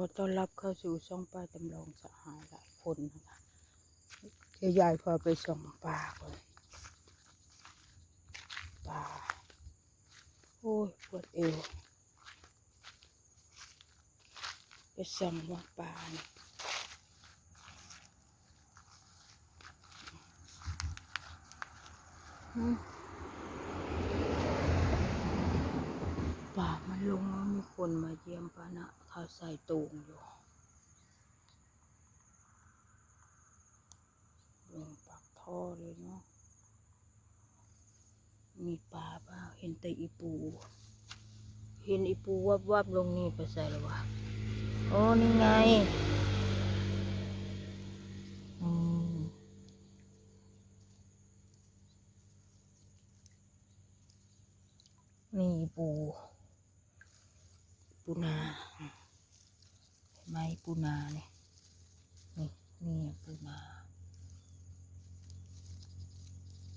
อต้อนรับเข้าสู่ช่องปลาจำลองสหายหลายคนนะคะเดี๋ยวยายพาไปส่องปลาก่อนปลาโอ้ยปวดเอวไปส่องว่าปลาเนี่ยอืมป่ามันลงมี คนมาเยี่ยมปานะเขาใส่ตูงอยู่ลงปากท่อเลยเนาะ มีปลาเปล่าเห็นแต่อีปู เห็นอีปูวับวับลงนี่ไปใส่แล้วะโอ้นี่ไงอืมนี่ปู ปูนาไม้ปูนาเนี่ยนี่นี่ปูนา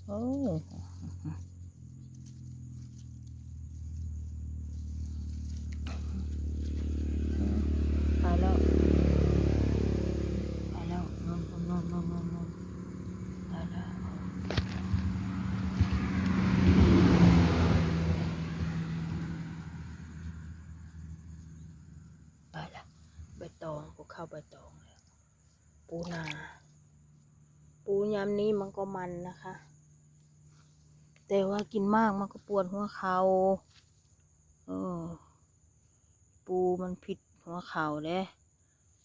โอ้ไปแล้วไปแล้วนอนนอนนอนนอนนอนไปแล้วไปแล้วใบ ตองกูเข้าใบตองแล้วปูนา ปูยามนี้มันก็มันนะคะ แต่ว่ากินมากมันก็ปวดหัวเขาเออปูมันผิดหัวเข่าเด้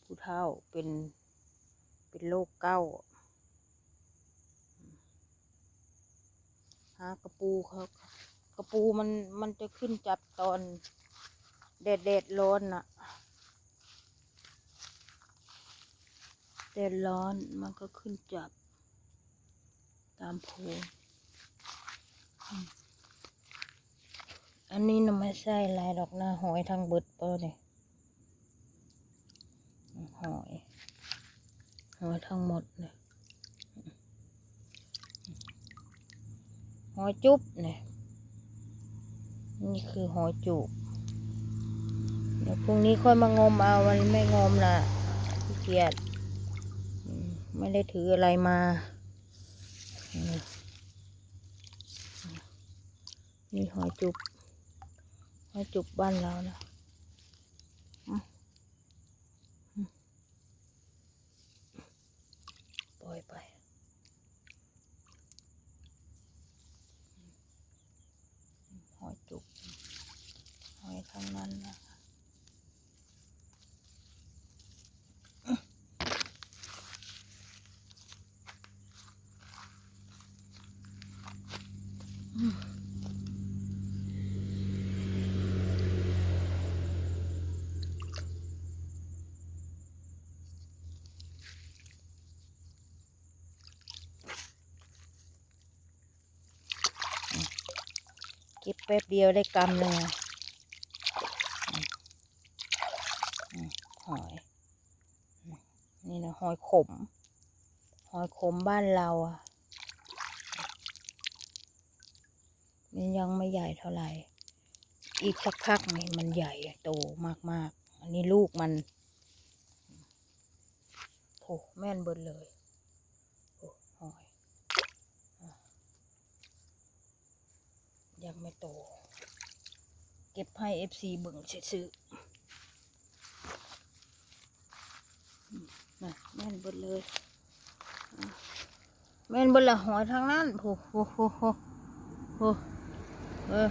ผู้เฒ่าเป็นเป็นโรคเก้าหากระปูเขากระปูมันมันจะขึ้นจับตอนแดดแดดร้อนน่ะ แดดร้อนมันก็ขึ้นจับ ตามโพอันนี้นะไม่ใช่ลายดอกหน้าหอยทางเบิดเปล่าเนี่ยหอยหอยทั้งหมดเนี่ยหอยจุ๊บเนี่ยนี่คือหอยจุบเดี๋ยวพรุ่งนี้ค่อยมางมเอาวันนี้ไม่งมละเกียจอืม ไม่ได้ถืออะไรมามนี่หอยจุบ หอยจุบบ้านเรานะปล่อยไปหอยจุกหอยทั้งนั้นนะ ก็บแป๊บเดียวได้กำเลยหอย นี่นะหอยขม หอยขมบ้านเราอะมันยังไม่ใหญ่เท่าไหร่ อีกสักพักนี่มันใหญ่โตมากๆ อันนี้ลูกมันโอ้แม่นเบิดเลยโอ้หอยอะยัง ไม่โต เก็บให้เอฟซีเบิ่งซื้อมน่ะแม่นบดเลย แม่นบิดละหอยทางนั้นโอ้โหโหโหโหเออ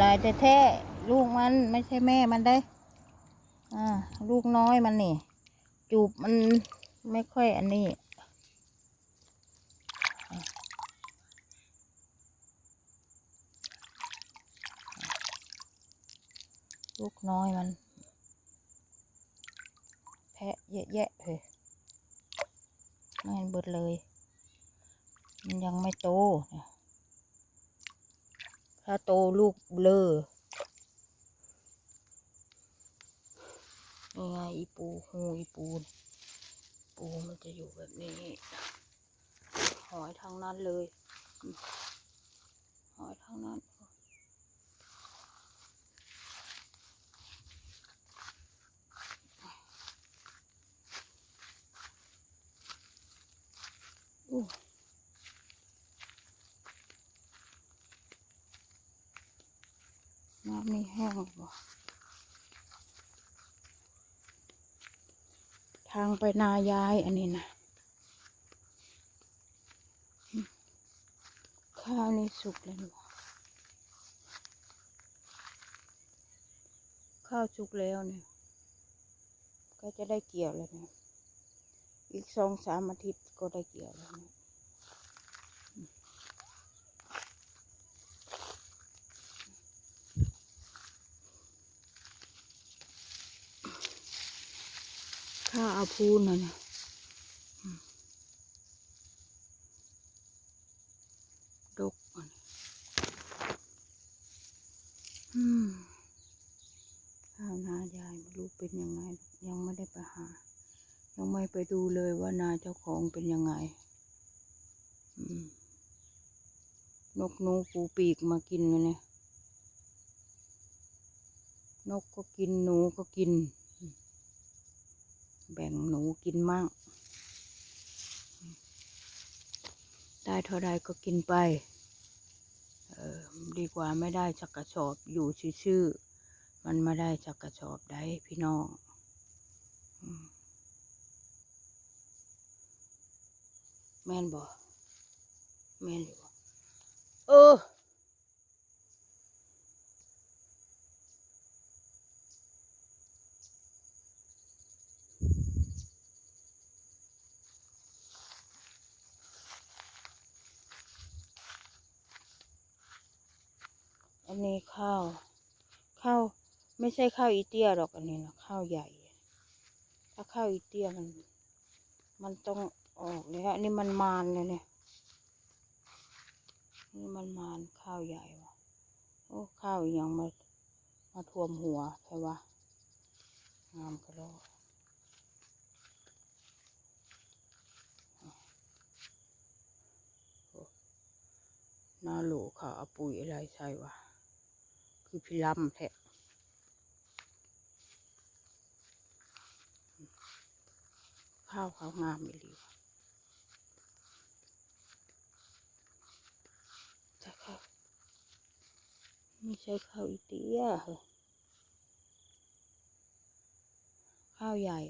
ลายแท้ๆลูกมันไม่ใช่แม่มันได้ อ่า ลูกน้อยมันนี่ จูบมันไม่ค่อยอันนี้ ลูกน้อยมัน แพะเยอะแยะเลยแม่นเบิดเลย มันยังไม่โตนะถ้าโตลูกเบลอนี่ไงอีปูหูอีปูน ปูมันจะอยู่แบบนี้ หอยทั้งนั้นเลย หอยทั้งนั้น อู้น้ำนี่แห้งบ่ทางไปนายายอันนี้นะข้าวนี่สุกแล้วบ่ข้าวสุกแล้วเนี่ยก็จะได้เกี่ยวแล้วเนี่ยอีกสองสามอาทิตย์ก็ได้เกี่ยวแล้วเนี่ย ข้าเอาพูนนะนะดกอันนี้อืมข้าวนายายไม่รู้เป็นยังไง ยังไม่ได้ไปหา ยังไม่ไปดูเลยว่านาเจ้าของเป็นยังไงนกนูปูปีกมากินกันเนี่ยนกก็กินหนูก็กิน แบ่งหนูกินมั่ง ได้เท่าใดก็กินไป เออดีกว่าไม่ได้สักกระสอบอยู่ชื่อๆมันมาได้สักกระสอบได้พี่น้องแม่นบ่แม่นอยู่เออ นี้ข้าว ข้าวไม่ใช่ข้าวอีเตี้ยหรอกอันนี้นะข้าวใหญ่ ถ้าข้าวอีเตี้ยมัน มันต้องออกเลยฮะนี่มันมานเลยเนี่ยนี่มันมานข้าวใหญ่วะโอ้ข้าวอีหยังมามาท่วมหัวใช่ปะงามกระโดดโอ้หน้าหลเขาเอาปุ๋ยอะไรใส่วะ คือพิลัมแท้ข้าวเขางามอีหลีจะข้าวไม่ใช่ข้าวอีเตี้ยเหรอข้าวใหญ่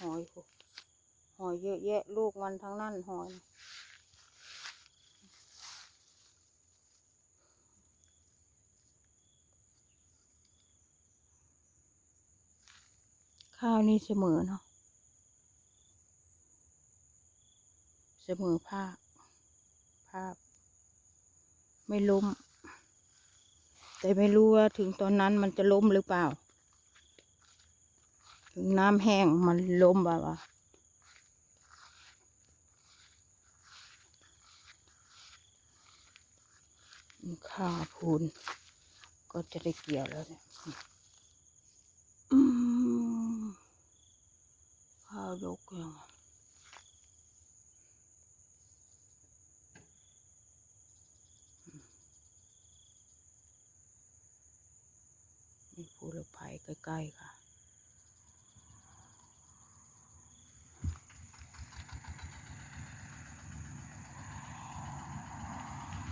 หอยหหอยเยอะแยะลูกมันทั้งนั้นหอยข้าวนี่เสมอเนาะ เสมอภาคภาพ ไม่ล้ม แต่ไม่รู้ว่าถึงตอนนั้นมันจะล้มหรือเปล่า น้ำแห้งมันล้มบ่าวะข้าวพูน ก็จะได้เกี่ยวแล้วเนี่ยอืมข้าวดกยังมีภูเหลไผ่ใกล้ ๆ ค่ะ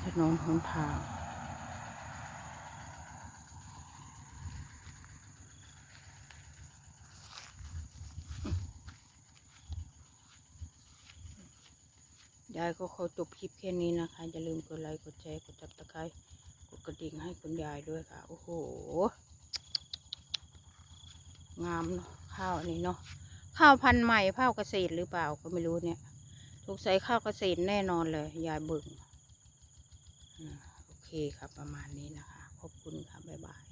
ถ นนหนทางยายก็ขอจบคลิปแค่นี้นะคะ อย่าลืมกดไลค์ กดแชร์ กดจับตะไคร้กดกระดิ่งให้คุณยายด้วยค่ะ โอ้โห งามเนาะข้าวอันนี้เนาะ ข้าวพันธุ์ใหม่ข้าวเกษตรหรือเปล่าก็ไม่รู้เนี่ยสงสัยข้าวเกษตรแน่นอนเลย ยายเบิ่งอืม โอเคครับประมาณนี้นะคะ ขอบคุณค่ะ บ๊ายบาย